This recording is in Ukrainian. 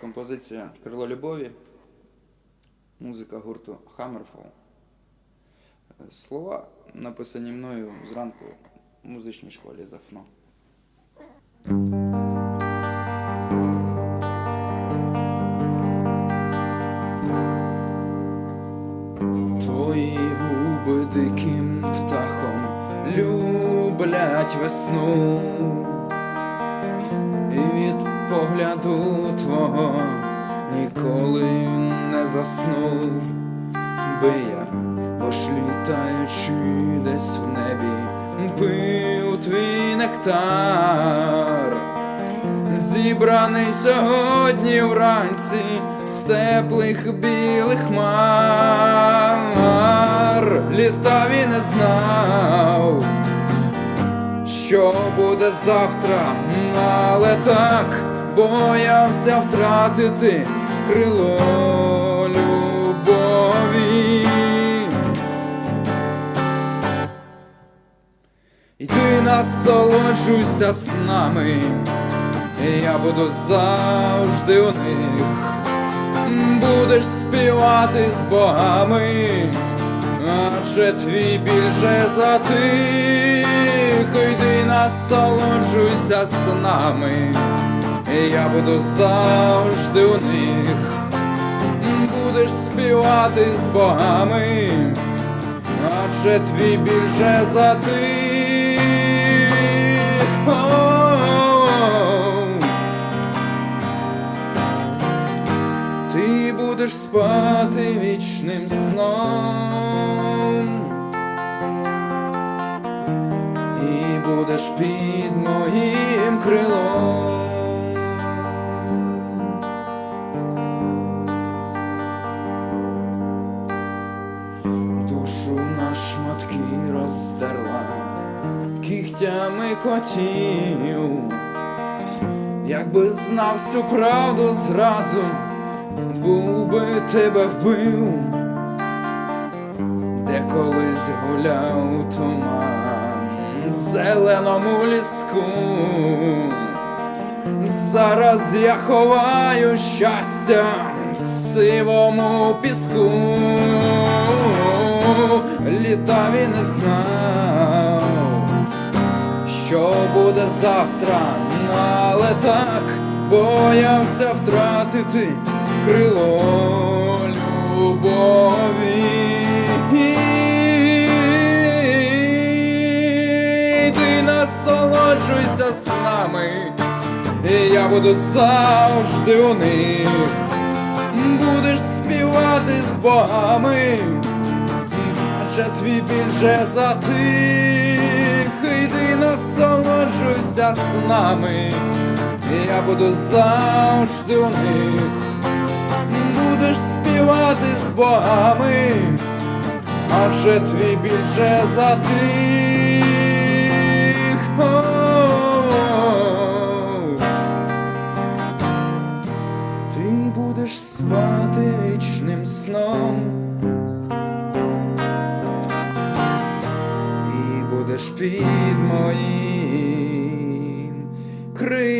Композиція Крило любові, музика гурту Hammerfall. Слова написані мною зранку в музичній школі Зафно. Твої губи диким птахом люблять весну. Погляду твого ніколи не засну, би я, бо літаючи десь в небі, пив твій нектар, зібраний сьогодні вранці з теплих білих хмар, літав і не знав що буде завтра, але так боявся втратити крило любові. І ти насолоджуйся з нами, і я буду завжди у них. Будеш співати з богами, адже твій більше затих, йди насолоджуйся з нами, я буду завжди у них. Будеш співати з богами, адже твій більше затих. О-о-о. Ти будеш спати вічним сном будеш під моїм крилом. Душу на шматки роздерла кігтями котів. Якби знав всю правду зразу, був би тебе вбив, де колись гуляв туман в зеленому ліску. Зараз я ховаю щастя сивому піску, літав і не знав що буде завтра, але так боявся втратити крило любові. Ти насолоджуйся з нами, і я буду завжди у них. Будеш співати з богами адже твій більше затих, йди насолоджуйся з нами, я буду завжди у них, будеш співати з богами, адже твій більше затих. О-о-о. Ти будеш спати вічним сном. Будеш під моїм крилом.